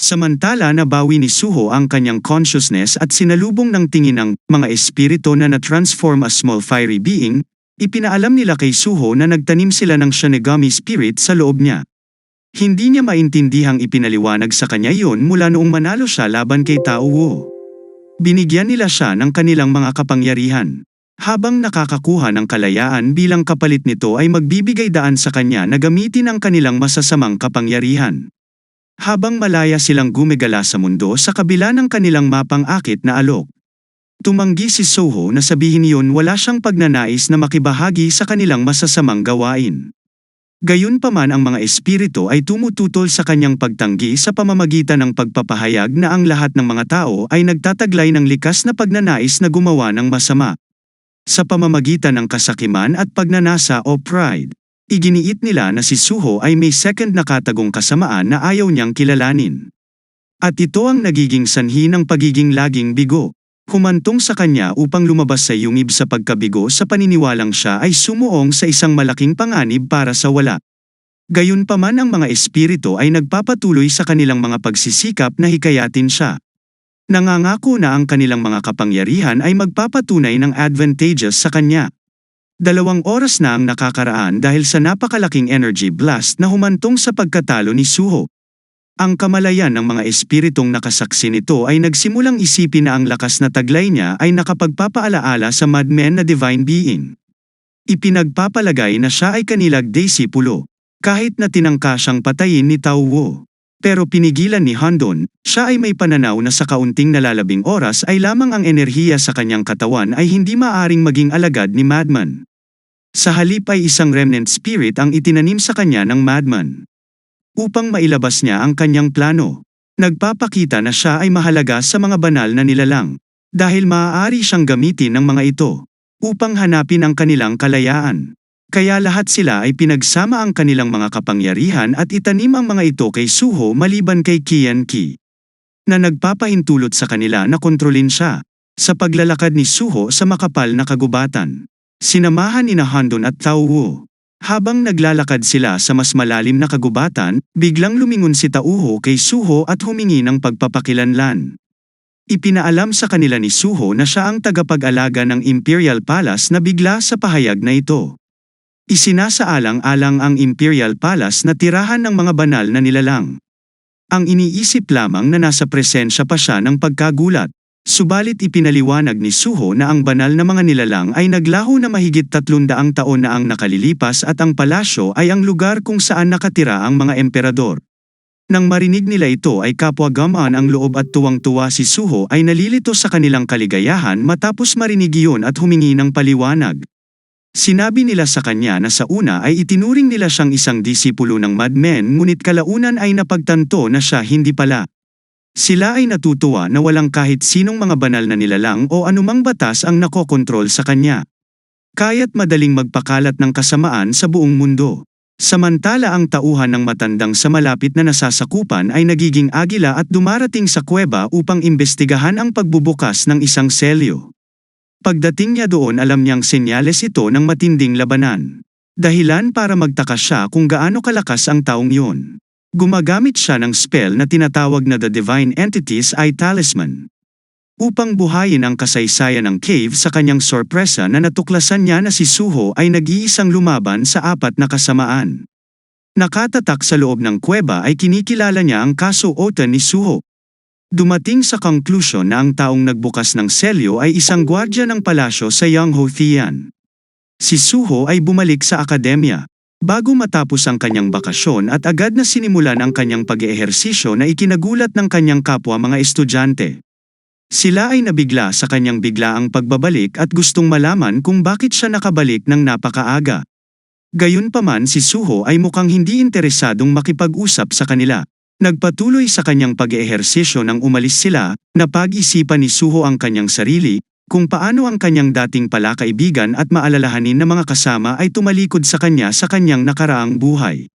Samantala nabawi ni Suho ang kanyang consciousness at sinalubong ng tingin ng mga espiritu na na-transform as small fiery being, ipinaalam nila kay Suho na nagtanim sila ng Shinigami spirit sa loob niya. Hindi niya maintindihang ipinaliwanag sa kanya yon mula noong manalo siya laban kay Tao Wu. Binigyan nila siya ng kanilang mga kapangyarihan. Habang nakakakuha ng kalayaan bilang kapalit nito ay magbibigay daan sa kanya na gamitin ang kanilang masasamang kapangyarihan. Habang malaya silang gumigala sa mundo sa kabila ng kanilang mapang akit na alok. Tumanggi si Soho na sabihin yun wala siyang pagnanais na makibahagi sa kanilang masasamang gawain. Gayunpaman ang mga espiritu ay tumututol sa kanyang pagtanggi sa pamamagitan ng pagpapahayag na ang lahat ng mga tao ay nagtataglay ng likas na pagnanais na gumawa ng masama. Sa pamamagitan ng kasakiman at pagnanasa o pride, iginiit nila na si Suho ay may second na katagong kasamaan na ayaw niyang kilalanin. At ito ang nagiging sanhi ng pagiging laging bigo. Humantong sa kanya upang lumabas sa yungib sa pagkabigo sa paniniwalang siya ay sumuong sa isang malaking panganib para sa wala. Gayunpaman ang mga espiritu ay nagpapatuloy sa kanilang mga pagsisikap na hikayatin siya. Nangangako na ang kanilang mga kapangyarihan ay magpapatunay ng advantageous sa kanya. Dalawang oras na ang nakakaraan dahil sa napakalaking energy blast na humantong sa pagkatalo ni Suho. Ang kamalayan ng mga espiritong nakasaksi nito ay nagsimulang isipin na ang lakas na taglay niya ay nakapagpapaalaala sa madmen na divine being. Ipinagpapalagay na siya ay kanilag disipulo, kahit na tinangka siyang patayin ni Tao Wu. Pero pinigilan ni Handon, siya ay may pananaw na sa kaunting nalalabing oras ay lamang ang enerhiya sa kanyang katawan ay hindi maaring maging alagad ni Madman. Sa halip ay isang remnant spirit ang itinanim sa kanya ng Madman upang mailabas niya ang kanyang plano. Nagpapakita na siya ay mahalaga sa mga banal na nilalang, dahil maaari siyang gamitin ng mga ito, upang hanapin ang kanilang kalayaan. Kaya lahat sila ay pinagsama ang kanilang mga kapangyarihan at itanim ang mga ito kay Suho maliban kay Kian Ki. Na nagpapahintulot sa kanila na kontrolin siya, sa paglalakad ni Suho sa makapal na kagubatan. Sinamahan ni Handon at Tao Wu. Habang naglalakad sila sa mas malalim na kagubatan, biglang lumingon si Tauho kay Suho at humingi ng pagpapakilanlan. Ipinaalam sa kanila ni Suho na siya ang tagapag-alaga ng Imperial Palace na bigla sa pahayag na ito. Isinasaalang-alang ang Imperial Palace na tirahan ng mga banal na nilalang. Ang iniisip lamang na nasa presensya pa siya ng pagkagulat. Subalit ipinaliwanag ni Suho na ang banal na mga nilalang ay naglaho na mahigit tatlundaang taon na ang nakalilipas at ang palasyo ay ang lugar kung saan nakatira ang mga emperador. Nang marinig nila ito ay kapwa gamaan ang loob at tuwang-tuwa si Suho ay nalilito sa kanilang kaligayahan matapos marinig iyon at humingi ng paliwanag. Sinabi nila sa kanya na sa una ay itinuring nila siyang isang disipulo ng madmen ngunit kalaunan ay napagtanto na siya hindi pala. Sila ay natutuwa na walang kahit sinong mga banal na nilalang o anumang batas ang nakokontrol sa kanya. Kaya't madaling magpakalat ng kasamaan sa buong mundo. Samantala ang tauhan ng matandang sa malapit na nasasakupan ay nagiging agila at dumarating sa kuweba upang imbestigahan ang pagbubukas ng isang selyo. Pagdating niya doon alam niyang senyales ito ng matinding labanan. Dahilan para magtaka siya kung gaano kalakas ang taong yun. Gumagamit siya ng spell na tinatawag na The Divine Entities ay Talisman. Upang buhayin ang kasaysayan ng cave sa kanyang sorpresa na natuklasan niya na si Suho ay nag-iisang lumaban sa apat na kasamaan. Nakatatak sa loob ng kuweba ay kinikilala niya ang kaso Otan ni Suho. Dumating sa conclusion na ang taong nagbukas ng selyo ay isang gwardya ng palasyo sa Yangho Thian. Si Suho ay bumalik sa akademya, bago matapos ang kanyang bakasyon at agad na sinimulan ang kanyang pag-eehersisyo na ikinagulat ng kanyang kapwa mga estudyante. Sila ay nabigla sa kanyang biglaang pagbabalik at gustong malaman kung bakit siya nakabalik ng napakaaga. Gayunpaman si Suho ay mukhang hindi interesadong makipag-usap sa kanila. Nagpatuloy sa kanyang pag-eehersisyo nang umalis sila, napag-isipan ni Suho ang kanyang sarili, kung paano ang kanyang dating palakaibigan at maalalahanin na mga kasama ay tumalikod sa kanya sa kanyang nakaraang buhay.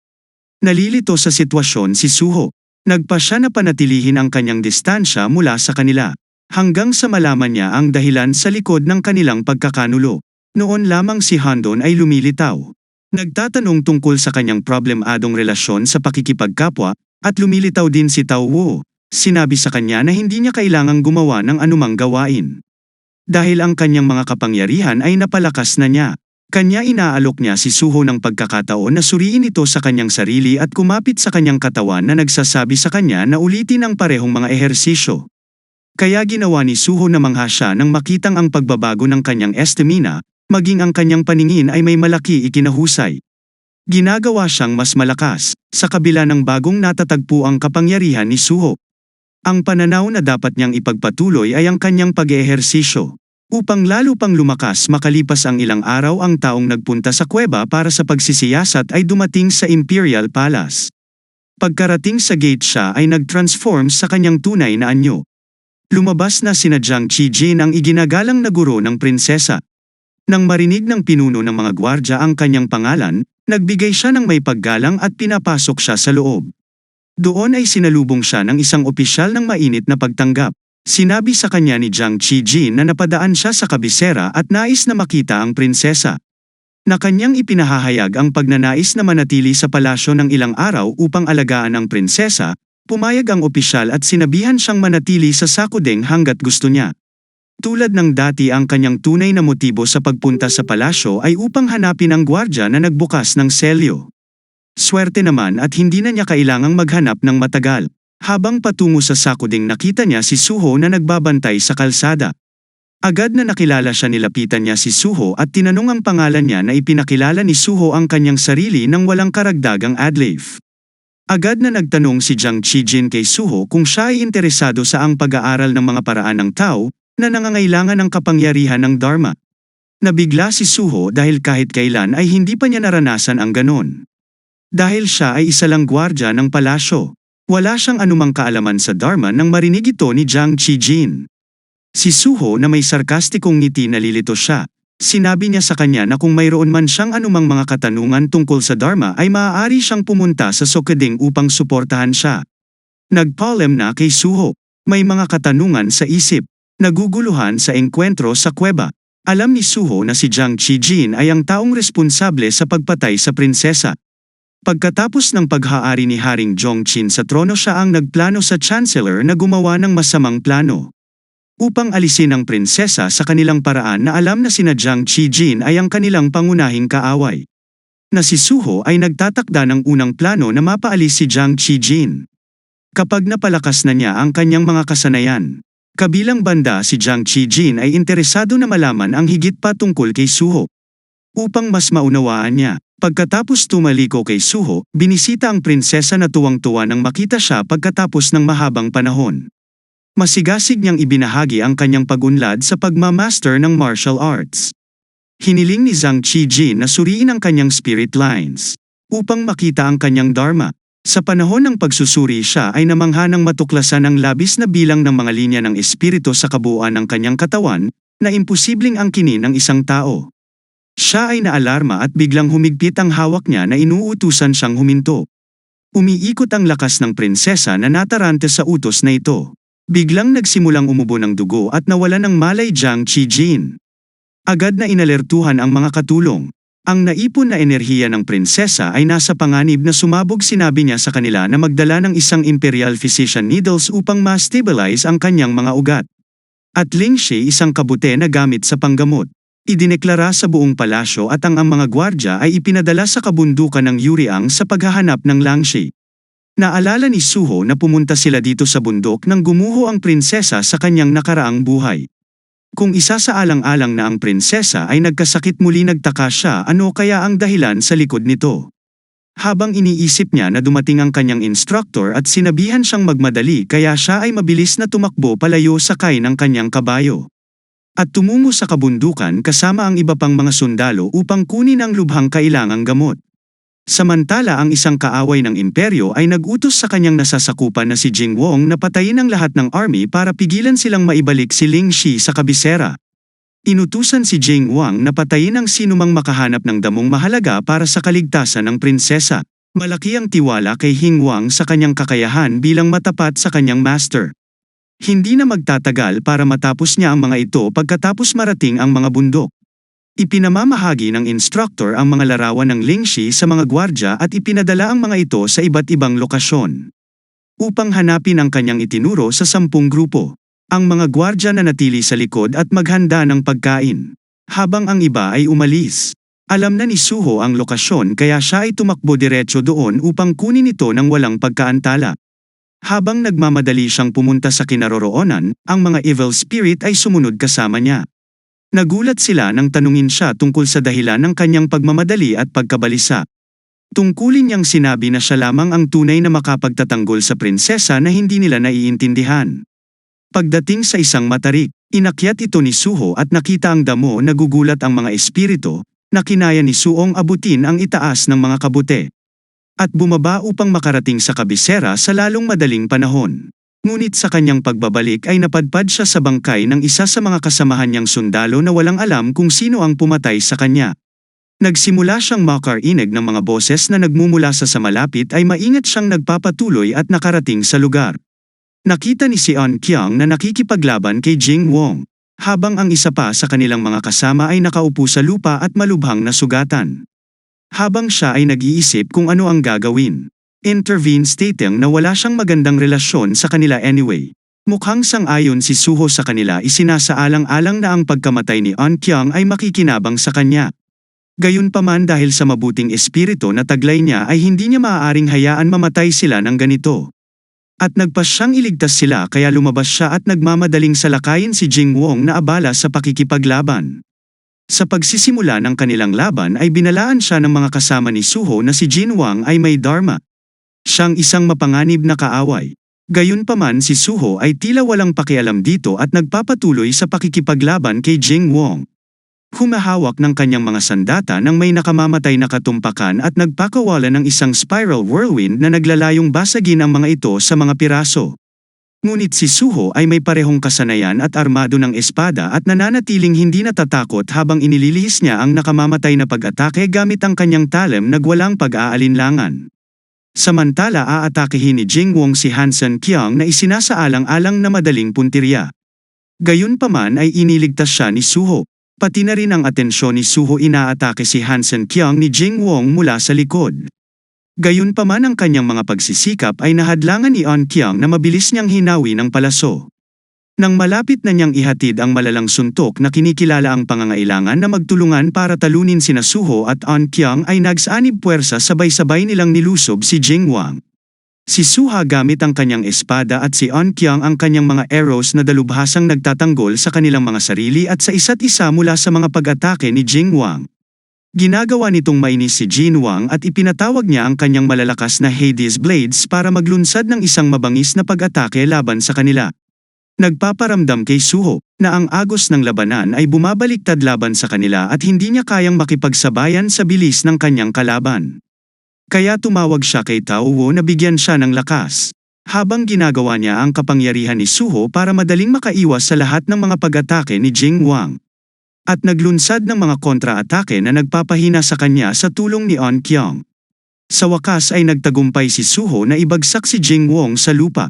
Nalilito sa sitwasyon si Suho. Nagpa siya na panatilihin ang kanyang distansya mula sa kanila, hanggang sa malaman niya ang dahilan sa likod ng kanilang pagkakanulo. Noon lamang si Handon ay lumilitaw. Nagtatanong tungkol sa kanyang problemadong relasyon sa pakikipagkapwa, at lumilitaw din si Tao Wu, sinabi sa kanya na hindi niya kailangang gumawa ng anumang gawain. Dahil ang kanyang mga kapangyarihan ay napalakas na niya. Kanya inaalok niya si Suho ng pagkakataon na suriin ito sa kanyang sarili at kumapit sa kanyang katawan na nagsasabi sa kanya na ulitin ang parehong mga ehersisyo. Kaya ginawa ni Suho na mangha siya nang makitang ang pagbabago ng kanyang estamina, maging ang kanyang paningin ay may malaki ikinahusay. Ginagawa siyang mas malakas, sa kabila ng bagong natatagpo ang kapangyarihan ni Suho. Ang pananaw na dapat niyang ipagpatuloy ay ang kanyang pag-ehersisyo. Upang lalo pang lumakas makalipas ang ilang araw ang taong nagpunta sa kuweba para sa pagsisiyasat ay dumating sa Imperial Palace. Pagkarating sa gate siya ay nag-transform sa kanyang tunay na anyo. Lumabas na sina Jiang Qijin ang iginagalang na guro ng prinsesa. Nang marinig ng pinuno ng mga gwardya ang kanyang pangalan, nagbigay siya ng may paggalang at pinapasok siya sa loob. Doon ay sinalubong siya ng isang opisyal ng mainit na pagtanggap. Sinabi sa kanya ni Jiang Qijin na napadaan siya sa kabisera at nais na makita ang prinsesa. Na kanyang ipinahahayag ang pagnanais na manatili sa palasyo ng ilang araw upang alagaan ang prinsesa, pumayag ang opisyal at sinabihan siyang manatili sa Sakudeng hanggat gusto niya. Tulad ng dati ang kanyang tunay na motibo sa pagpunta sa palasyo ay upang hanapin ang gwardya na nagbukas ng selyo. Swerte naman at hindi na niya kailangang maghanap ng matagal. Habang patungo sa sakuding nakita niya si Suho na nagbabantay sa kalsada. Agad na nakilala siya nilapitan niya si Suho at tinanong ang pangalan niya na ipinakilala ni Suho ang kanyang sarili nang walang karagdagang adlave. Agad na nagtanong si Jiang Qijin kay Suho kung siya ay interesado sa ang pag-aaral ng mga paraan ng tao na nangangailangan ng kapangyarihan ng Dharma. Nabigla si Suho dahil kahit kailan ay hindi pa niya naranasan ang ganon. Dahil siya ay isa lang gwardya ng palasyo. Wala siyang anumang kaalaman sa Dharma nang marinig ito ni Jiang Qijin. Si Suho na may sarkastikong ngiti nalilito siya. Sinabi niya sa kanya na kung mayroon man siyang anumang mga katanungan tungkol sa Dharma ay maaari siyang pumunta sa Sokading upang suportahan siya. Nagpalem na kay Suho. May mga katanungan sa isip. Naguguluhan sa engkwentro sa kuweba. Alam ni Suho na si Jiang Qijin ay ang taong responsable sa pagpatay sa prinsesa. Pagkatapos ng paghaari ni Haring Zhongqin sa trono siya ang nagplano sa Chancellor na gumawa ng masamang plano. Upang alisin ang prinsesa sa kanilang paraan na alam na sina Jiang Qijin ay ang kanilang pangunahing kaaway. Na si Suho ay nagtatakda ng unang plano na mapaalis si Jiang Qijin. Kapag napalakas na niya ang kanyang mga kasanayan, kabilang banda si Jiang Qijin ay interesado na malaman ang higit pa tungkol kay Suho. Upang mas maunawaan niya, Pagkatapos tumaliko kay Suho, binisita ang prinsesa na tuwang-tuwa nang makita siya pagkatapos ng mahabang panahon. Masigasig niyang ibinahagi ang kanyang pagunlad sa pagmamaster ng martial arts. Hiniling ni Zhang Qijin na suriin ang kanyang spirit lines upang makita ang kanyang dharma. Sa panahon ng pagsusuri siya ay namangha ng matuklasan ang labis na bilang ng mga linya ng espiritu sa kabuuan ng kanyang katawan na imposibleng angkinin ng isang tao. Siya ay naalarma at biglang humigpit ang hawak niya na inuutusan siyang huminto. Umiikot ang lakas ng prinsesa na natarante sa utos na ito. Biglang nagsimulang umubo ng dugo at nawala ng malay Jiang Qijin. Agad na inalertuhan ang mga katulong. Ang naipon na enerhiya ng prinsesa ay nasa panganib na sumabog sinabi niya sa kanila na magdala ng isang imperial physician needles upang ma-stabilize ang kanyang mga ugat. At Lingxi isang kabute na gamit sa panggamot. Idineklara sa buong palasyo at ang, ang mga gwardya ay ipinadala sa kabundukan ng Yuriang sa paghahanap ng Langshi. Naalala ni Suho na pumunta sila dito sa bundok nang gumuho ang prinsesa sa kanyang nakaraang buhay. Kung isa sa alang-alang na ang prinsesa ay nagkasakit muli nagtaka siya ano kaya ang dahilan sa likod nito. Habang iniisip niya na dumating ang kanyang instructor at sinabihan siyang magmadali kaya siya ay mabilis na tumakbo palayo sakay ng kanyang kabayo at tumungo sa kabundukan kasama ang iba pang mga sundalo upang kunin ang lubhang kailangang gamot. Samantala ang isang kaaway ng imperyo ay nagutos sa kanyang nasasakupan na si Jing Wong na patayin ang lahat ng army para pigilan silang maibalik si Ling Shi sa kabisera. Inutusan si Jing Wang na patayin ang sinumang makahanap ng damong mahalaga para sa kaligtasan ng prinsesa. Malaki ang tiwala kay Hing Wang sa kanyang kakayahan bilang matapat sa kanyang master. Hindi na magtatagal para matapos niya ang mga ito pagkatapos marating ang mga bundok. Ipinamamahagi ng instructor ang mga larawan ng Lingxi sa mga gwardya at ipinadala ang mga ito sa iba't ibang lokasyon. upang hanapin ang kanyang itinuro sa sampung grupo. Ang mga gwardya na natili sa likod at maghanda ng pagkain. Habang ang iba ay umalis. Alam na ni Suho ang lokasyon kaya siya ay tumakbo diretso doon upang kunin ito ng walang pagkaantala. Habang nagmamadali siyang pumunta sa kinaroroonan, ang mga evil spirit ay sumunod kasama niya. Nagulat sila nang tanungin siya tungkol sa dahilan ng kanyang pagmamadali at pagkabalisa. Tungkulin niyang sinabi na siya lamang ang tunay na makapagtatanggol sa prinsesa na hindi nila naiintindihan. Pagdating sa isang matarik, inakyat ito ni Suho at nakita ang damo nagugulat ang mga espiritu, na kinaya ni Suong abutin ang itaas ng mga kabute. At bumaba upang makarating sa kabisera sa lalong madaling panahon. Ngunit sa kanyang pagbabalik ay napadpad siya sa bangkay ng isa sa mga kasamahan niyang sundalo na walang alam kung sino ang pumatay sa kanya. Nagsimula siyang makarinig ng mga boses na nagmumula sa sa malapit ay maingat siyang nagpapatuloy at nakarating sa lugar. Nakita ni si An Kiang na nakikipaglaban kay Jing Wong, habang ang isa pa sa kanilang mga kasama ay nakaupo sa lupa at malubhang nasugatan. Habang siya ay nag-iisip kung ano ang gagawin, intervene stating na wala siyang magandang relasyon sa kanila anyway. Mukhang sang-ayon si Suho sa kanila isinasaalang-alang na ang pagkamatay ni An Kiang ay makikinabang sa kanya. Gayunpaman dahil sa mabuting espiritu na taglay niya ay hindi niya maaaring hayaan mamatay sila ng ganito. At nagpas siyang iligtas sila kaya lumabas siya at nagmamadaling salakayin si Jing Wong na abala sa pakikipaglaban. Sa pagsisimula ng kanilang laban ay binalaan siya ng mga kasama ni Suho na si Jin Wang ay may dharma. Siyang isang mapanganib na kaaway. Gayunpaman si Suho ay tila walang pakialam dito at nagpapatuloy sa pakikipaglaban kay Jing Wong. Humahawak ng kanyang mga sandata nang may nakamamatay na katumpakan at nagpakawala ng isang spiral whirlwind na naglalayong basagin ang mga ito sa mga piraso. Ngunit si Suho ay may parehong kasanayan at armado ng espada at nananatiling hindi natatakot habang inililihis niya ang nakamamatay na pag-atake gamit ang kanyang talem nagwalang pag-aalinlangan. Samantala aatakehin ni Jing Wong si Hansen Kiang na isinasaalang-alang na madaling puntirya. Gayunpaman ay iniligtas siya ni Suho. Pati na rin ang atensyon ni Suho inaatake si Hansen Kiang ni Jing Wong mula sa likod. Gayunpaman ang kanyang mga pagsisikap ay nahadlangan ni An Kiang na mabilis niyang hinawi ng palaso. Nang malapit na niyang ihatid ang malalang suntok na kinikilala ang pangangailangan na magtulungan para talunin sina Suho at An Kiang ay nagsanib puwersa sabay-sabay nilang nilusob si Jing Wang. Si Suha gamit ang kanyang espada at si An Kiang ang kanyang mga arrows na dalubhasang nagtatanggol sa kanilang mga sarili at sa isa't isa mula sa mga pag-atake ni Jing Wang. Ginagawa nitong mainis si Jin Wang at ipinatawag niya ang kanyang malalakas na Hades Blades para maglunsad ng isang mabangis na pag-atake laban sa kanila. Nagpaparamdam kay Suho na ang agos ng labanan ay bumabaliktad laban sa kanila at hindi niya kayang makipagsabayan sa bilis ng kanyang kalaban. Kaya tumawag siya kay Tao Wu na bigyan siya ng lakas. Habang ginagawa niya ang kapangyarihan ni Suho para madaling makaiwas sa lahat ng mga pag-atake ni Jing Wang at naglunsad ng mga kontra-atake na nagpapahina sa kanya sa tulong ni On Kyung. Sa wakas ay nagtagumpay si Suho na ibagsak si Jing Wong sa lupa.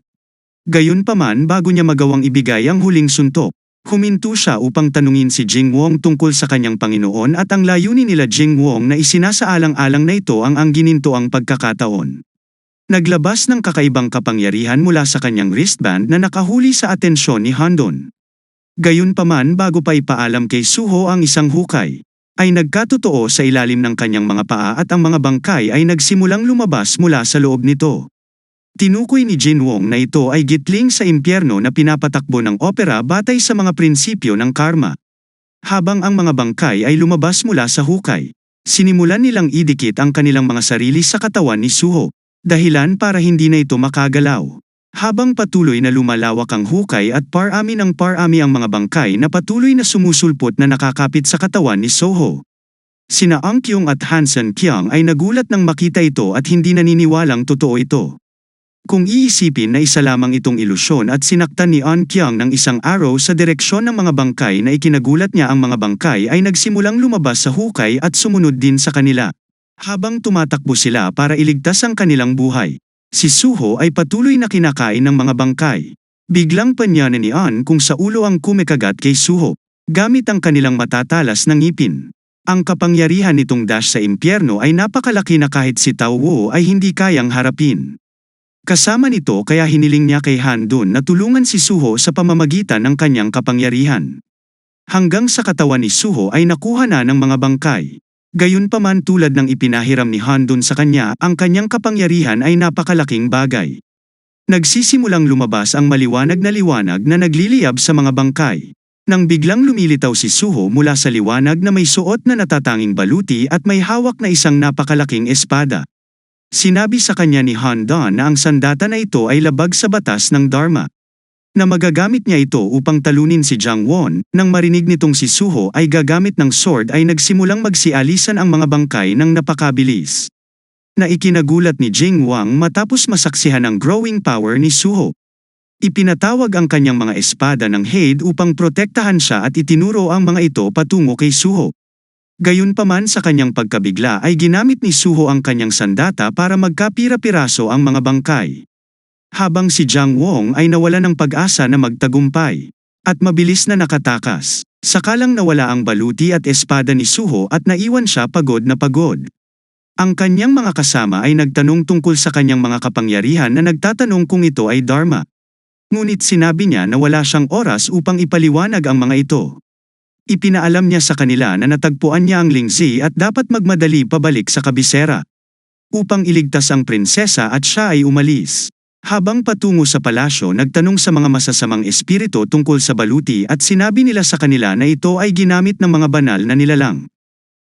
Gayunpaman bago niya magawang ibigay ang huling suntok, huminto siya upang tanungin si Jing Wong tungkol sa kanyang Panginoon at ang layunin nila Jing Wong na isinasaalang-alang na ito ang ang gininto ang pagkakataon. Naglabas ng kakaibang kapangyarihan mula sa kanyang wristband na nakahuli sa atensyon ni Handon. Gayunpaman bago pa ipaalam kay Suho ang isang hukay, ay nagkatotoo sa ilalim ng kanyang mga paa at ang mga bangkay ay nagsimulang lumabas mula sa loob nito. Tinukoy ni Jin Wong na ito ay gitling sa impyerno na pinapatakbo ng opera batay sa mga prinsipyo ng karma. Habang ang mga bangkay ay lumabas mula sa hukay, sinimulan nilang idikit ang kanilang mga sarili sa katawan ni Suho, dahilan para hindi na ito makagalaw. Habang patuloy na lumalawak ang hukay at parami ng parami ang mga bangkay na patuloy na sumusulpot na nakakapit sa katawan ni Soho. Sina Ang Kyung at Hansen Kyung ay nagulat nang makita ito at hindi naniniwalang totoo ito. Kung iisipin na isa lamang itong ilusyon at sinaktan ni An Kyung ng isang arrow sa direksyon ng mga bangkay na ikinagulat niya ang mga bangkay ay nagsimulang lumabas sa hukay at sumunod din sa kanila. Habang tumatakbo sila para iligtas ang kanilang buhay. Si Suho ay patuloy na kinakain ng mga bangkay. Biglang panyanan ni An kung sa ulo ang kumikagat kay Suho, gamit ang kanilang matatalas ng ngipin. Ang kapangyarihan nitong dash sa impyerno ay napakalaki na kahit si Tao Wu ay hindi kayang harapin. Kasama nito kaya hiniling niya kay Han Dun na tulungan si Suho sa pamamagitan ng kanyang kapangyarihan. Hanggang sa katawan ni Suho ay nakuha na ng mga bangkay. Gayunpaman tulad ng ipinahiram ni Han Dun sa kanya, ang kanyang kapangyarihan ay napakalaking bagay. Nagsisimulang lumabas ang maliwanag na liwanag na nagliliyab sa mga bangkay. Nang biglang lumilitaw si Suho mula sa liwanag na may suot na natatanging baluti at may hawak na isang napakalaking espada. Sinabi sa kanya ni Han Don na ang sandata na ito ay labag sa batas ng Dharma. Na magagamit niya ito upang talunin si Jiang Won, nang marinig nitong si Suho ay gagamit ng sword ay nagsimulang magsialisan ang mga bangkay ng napakabilis na ikinagulat ni Jing Wang matapos masaksihan ang growing power ni Suho. Ipinatawag ang kanyang mga espada ng Haid upang protektahan siya at itinuro ang mga ito patungo kay Suho. Gayunpaman sa kanyang pagkabigla ay ginamit ni Suho ang kanyang sandata para magkapira-piraso ang mga bangkay. Habang si Jiang Wong ay nawala ng pag-asa na magtagumpay. At mabilis na nakatakas. Sakalang nawala ang baluti at espada ni Suho at naiwan siya pagod na pagod. Ang kanyang mga kasama ay nagtanong tungkol sa kanyang mga kapangyarihan na nagtatanong kung ito ay Dharma. Ngunit sinabi niya na wala siyang oras upang ipaliwanag ang mga ito. Ipinaalam niya sa kanila na natagpuan niya ang lingzi at dapat magmadali pabalik sa kabisera. Upang iligtas ang prinsesa at siya ay umalis. Habang patungo sa palasyo nagtanong sa mga masasamang espiritu tungkol sa baluti at sinabi nila sa kanila na ito ay ginamit ng mga banal na nilalang.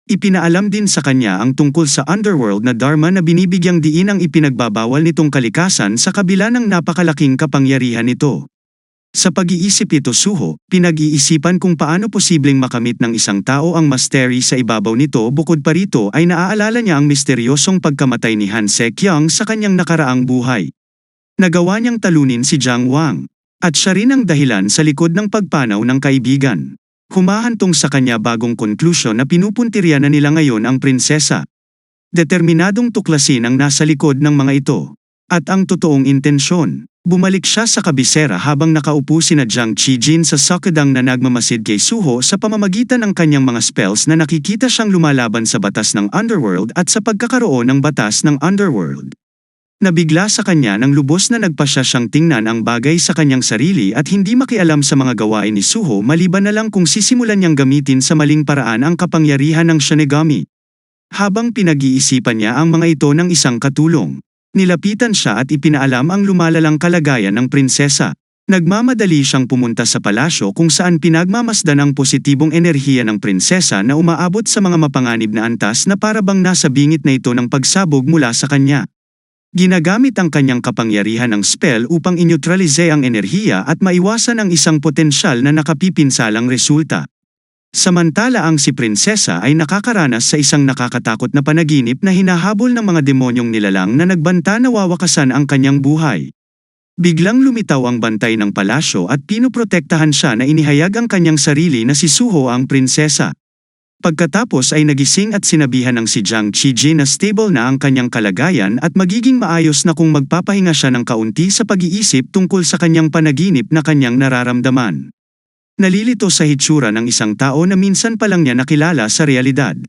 Ipinaalam din sa kanya ang tungkol sa underworld na dharma na binibigyang diin ang ipinagbabawal nitong kalikasan sa kabila ng napakalaking kapangyarihan nito. Sa pag-iisip ito suho, pinag-iisipan kung paano posibleng makamit ng isang tao ang mastery sa ibabaw nito bukod pa rito ay naaalala niya ang misteryosong pagkamatay ni Han Sekyang sa kanyang nakaraang buhay. Nagawa niyang talunin si Jiang Wang. At siya rin ang dahilan sa likod ng pagpanaw ng kaibigan. Humahantong sa kanya bagong konklusyon na pinupuntirya na nila ngayon ang prinsesa. Determinadong tuklasin ang nasa likod ng mga ito. At ang totoong intensyon. Bumalik siya sa kabisera habang nakaupo sina Jiang Qijin sa sakadang na nagmamasid kay Suho sa pamamagitan ng kanyang mga spells na nakikita siyang lumalaban sa batas ng underworld at sa pagkakaroon ng batas ng underworld. Nabigla sa kanya nang lubos na nagpasya siyang tingnan ang bagay sa kanyang sarili at hindi makialam sa mga gawain ni Suho maliban na lang kung sisimulan niyang gamitin sa maling paraan ang kapangyarihan ng Shinigami. Habang pinag-iisipan niya ang mga ito ng isang katulong, nilapitan siya at ipinaalam ang lumalalang kalagayan ng prinsesa. Nagmamadali siyang pumunta sa palasyo kung saan pinagmamasdan ang positibong enerhiya ng prinsesa na umaabot sa mga mapanganib na antas na parabang nasa bingit na ito ng pagsabog mula sa kanya. Ginagamit ang kanyang kapangyarihan ng spell upang inyutralize ang enerhiya at maiwasan ang isang potensyal na nakapipinsalang resulta. Samantala ang si prinsesa ay nakakaranas sa isang nakakatakot na panaginip na hinahabol ng mga demonyong nilalang na nagbanta na wawakasan ang kanyang buhay. Biglang lumitaw ang bantay ng palasyo at pinoprotektahan siya na inihayag ang kanyang sarili na si Suho ang prinsesa. Pagkatapos ay nagising at sinabihan ng si Jiang Qijin na stable na ang kanyang kalagayan at magiging maayos na kung magpapahinga siya ng kaunti sa pag-iisip tungkol sa kanyang panaginip na kanyang nararamdaman. Nalilito sa hitsura ng isang tao na minsan pa lang niya nakilala sa realidad.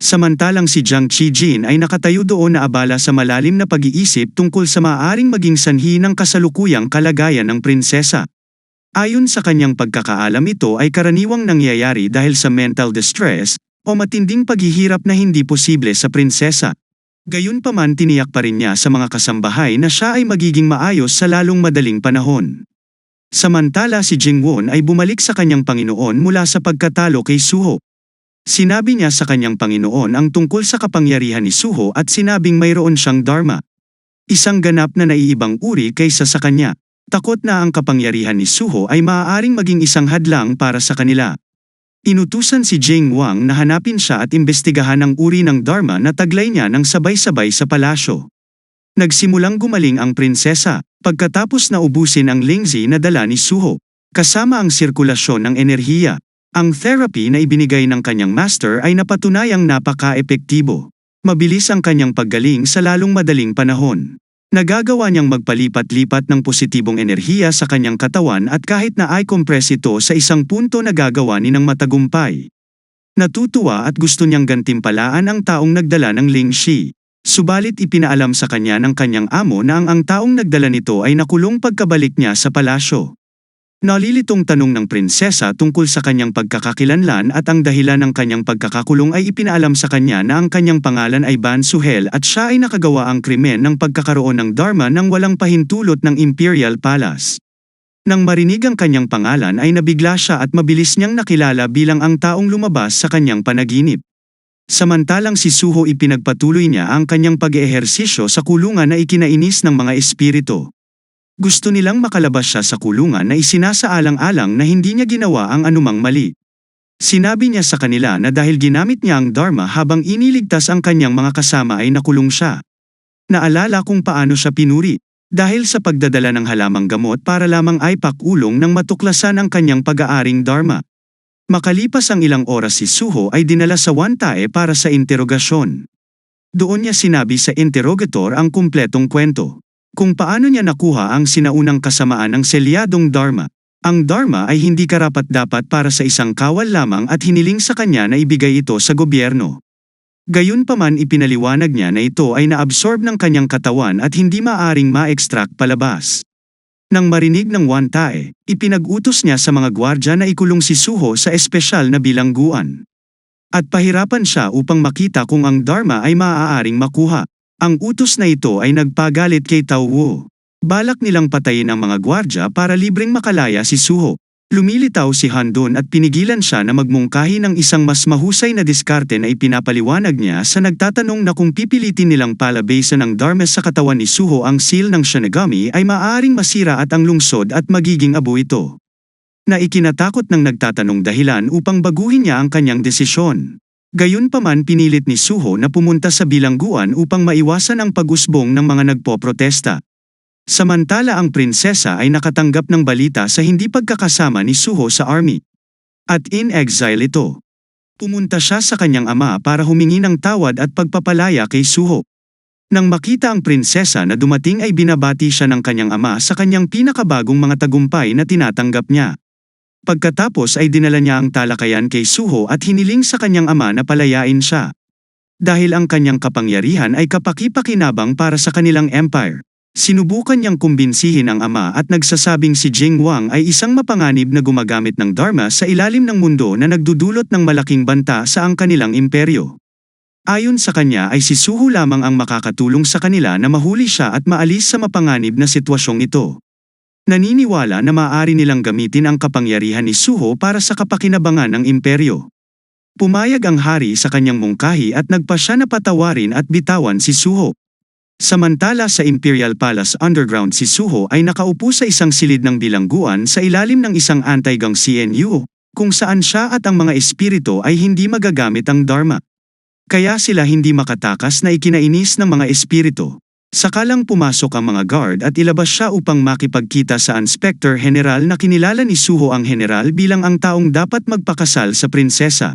Samantalang si Jiang Qijin ay nakatayo doon na abala sa malalim na pag-iisip tungkol sa maaaring maging sanhi ng kasalukuyang kalagayan ng prinsesa. Ayon sa kanyang pagkakaalam ito ay karaniwang nangyayari dahil sa mental distress o matinding paghihirap na hindi posible sa prinsesa. Gayunpaman tiniyak pa rin niya sa mga kasambahay na siya ay magiging maayos sa lalong madaling panahon. Samantala si Jingwon ay bumalik sa kanyang Panginoon mula sa pagkatalo kay Suho. Sinabi niya sa kanyang Panginoon ang tungkol sa kapangyarihan ni Suho at sinabing mayroon siyang Dharma. Isang ganap na naiibang uri kaysa sa kanya. Takot na ang kapangyarihan ni Suho ay maaaring maging isang hadlang para sa kanila. Inutusan si Jing Wang na hanapin siya at imbestigahan ang uri ng Dharma na taglay niya ng sabay-sabay sa palasyo. Nagsimulang gumaling ang prinsesa, pagkatapos na ubusin ang lingzi na dala ni Suho, kasama ang sirkulasyon ng enerhiya. Ang therapy na ibinigay ng kanyang master ay napatunayang napaka-epektibo. Mabilis ang kanyang paggaling sa lalong madaling panahon. Nagagawa niyang magpalipat-lipat ng positibong enerhiya sa kanyang katawan at kahit na ay compress ito sa isang punto nagagawa ni ng matagumpay. Natutuwa at gusto niyang gantimpalaan ang taong nagdala ng Ling Shi. Subalit ipinaalam sa kanya ng kanyang amo na ang ang taong nagdala nito ay nakulong pagkabalik niya sa palasyo. Nalilitong tanong ng prinsesa tungkol sa kanyang pagkakakilanlan at ang dahilan ng kanyang pagkakakulong ay ipinaalam sa kanya na ang kanyang pangalan ay Ban Suhel at siya ay nakagawa ang krimen ng pagkakaroon ng Dharma ng walang pahintulot ng Imperial Palace. Nang marinig ang kanyang pangalan ay nabigla siya at mabilis niyang nakilala bilang ang taong lumabas sa kanyang panaginip. Samantalang si Suho ipinagpatuloy niya ang kanyang pag-eehersisyo sa kulungan na ikinainis ng mga espiritu. Gusto nilang makalabas siya sa kulungan na isinasaalang-alang na hindi niya ginawa ang anumang mali. Sinabi niya sa kanila na dahil ginamit niya ang Dharma habang iniligtas ang kanyang mga kasama ay nakulong siya. Naalala kung paano siya pinuri, dahil sa pagdadala ng halamang gamot para lamang ay pakulong nang matuklasan ang kanyang pag-aaring Dharma. Makalipas ang ilang oras si Suho ay dinala sa Wantae para sa interogasyon. Doon niya sinabi sa interrogator ang kumpletong kwento. Kung paano niya nakuha ang sinaunang kasamaan ng selyadong Dharma. Ang Dharma ay hindi karapat-dapat para sa isang kawal lamang at hiniling sa kanya na ibigay ito sa gobyerno. Gayunpaman ipinaliwanag niya na ito ay naabsorb ng kanyang katawan at hindi maaring ma-extract palabas. Nang marinig ng Wantae, ipinag-utos niya sa mga gwardya na ikulong si Suho sa espesyal na bilangguan. At pahirapan siya upang makita kung ang Dharma ay maaaring makuha. Ang utos na ito ay nagpagalit kay Tao Wu. Balak nilang patayin ang mga gwardya para libreng makalaya si Suho. Lumilitaw si Handun at pinigilan siya na magmungkahi ng isang mas mahusay na diskarte na ipinapaliwanag niya sa nagtatanong na kung pipilitin nilang palabasan ng Dharma sa katawan ni Suho ang seal ng Shinigami ay maaaring masira at ang lungsod at magiging abo ito. Na ikinatakot ng nagtatanong dahilan upang baguhin niya ang kanyang desisyon. Gayunpaman pinilit ni Suho na pumunta sa bilangguan upang maiwasan ang pag-usbong ng mga nagpoprotesta. Samantala ang prinsesa ay nakatanggap ng balita sa hindi pagkakasama ni Suho sa army. At in exile ito. Pumunta siya sa kanyang ama para humingi ng tawad at pagpapalaya kay Suho. Nang makita ang prinsesa na dumating ay binabati siya ng kanyang ama sa kanyang pinakabagong mga tagumpay na tinatanggap niya. Pagkatapos ay dinala niya ang talakayan kay Suho at hiniling sa kanyang ama na palayain siya. Dahil ang kanyang kapangyarihan ay kapakipakinabang para sa kanilang empire. Sinubukan niyang kumbinsihin ang ama at nagsasabing si Jing Wang ay isang mapanganib na gumagamit ng Dharma sa ilalim ng mundo na nagdudulot ng malaking banta sa ang kanilang imperyo. Ayon sa kanya ay si Suho lamang ang makakatulong sa kanila na mahuli siya at maalis sa mapanganib na sitwasyong ito. Naniniwala na maaari nilang gamitin ang kapangyarihan ni Suho para sa kapakinabangan ng imperyo. Pumayag ang hari sa kanyang mungkahi at nagpa siya na patawarin at bitawan si Suho. Samantala sa Imperial Palace Underground si Suho ay nakaupo sa isang silid ng bilangguan sa ilalim ng isang anti-gang CNU, kung saan siya at ang mga espiritu ay hindi magagamit ang Dharma. Kaya sila hindi makatakas na ikinainis ng mga espiritu. Sakalang pumasok ang mga guard at ilabas siya upang makipagkita sa Inspector General na kinilala ni Suho ang general bilang ang taong dapat magpakasal sa prinsesa.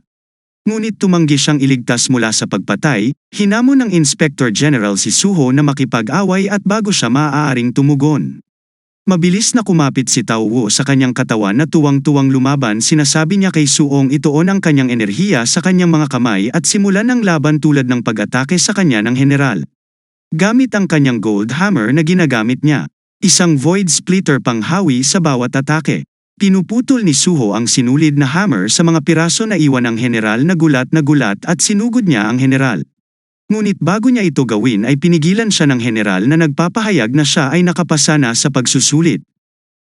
Ngunit tumanggi siyang iligtas mula sa pagpatay, hinamon ng Inspector General si Suho na makipag-away at bago siya maaaring tumugon. Mabilis na kumapit si Tao sa kanyang katawan na tuwang-tuwang lumaban sinasabi niya kay Suong ituon ang kanyang enerhiya sa kanyang mga kamay at simulan ang laban tulad ng pag-atake sa kanya ng general. Gamit ang kanyang gold hammer na ginagamit niya, isang void splitter panghawi sa bawat atake. Pinuputol ni Suho ang sinulid na hammer sa mga piraso na iwan ng general na gulat na gulat at sinugod niya ang general. Ngunit bago niya ito gawin ay pinigilan siya ng general na nagpapahayag na siya ay nakapasa na sa pagsusulit.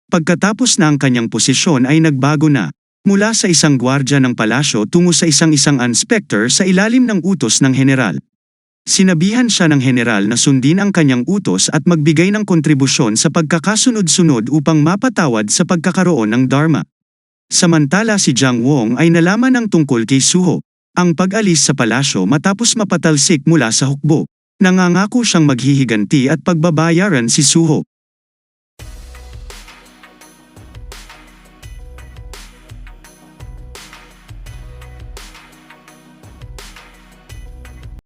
Pagkatapos na ang kanyang posisyon ay nagbago na, mula sa isang gwardya ng palasyo tungo sa isang-isang inspector sa ilalim ng utos ng general. Sinabihan siya ng general na sundin ang kanyang utos at magbigay ng kontribusyon sa pagkakasunod-sunod upang mapatawad sa pagkakaroon ng Dharma. Samantala si Jiang Wong ay nalaman ng tungkol kay Suho, ang pag-alis sa palasyo matapos mapatalsik mula sa hukbo. Nangangako siyang maghihiganti at pagbabayaran si Suho.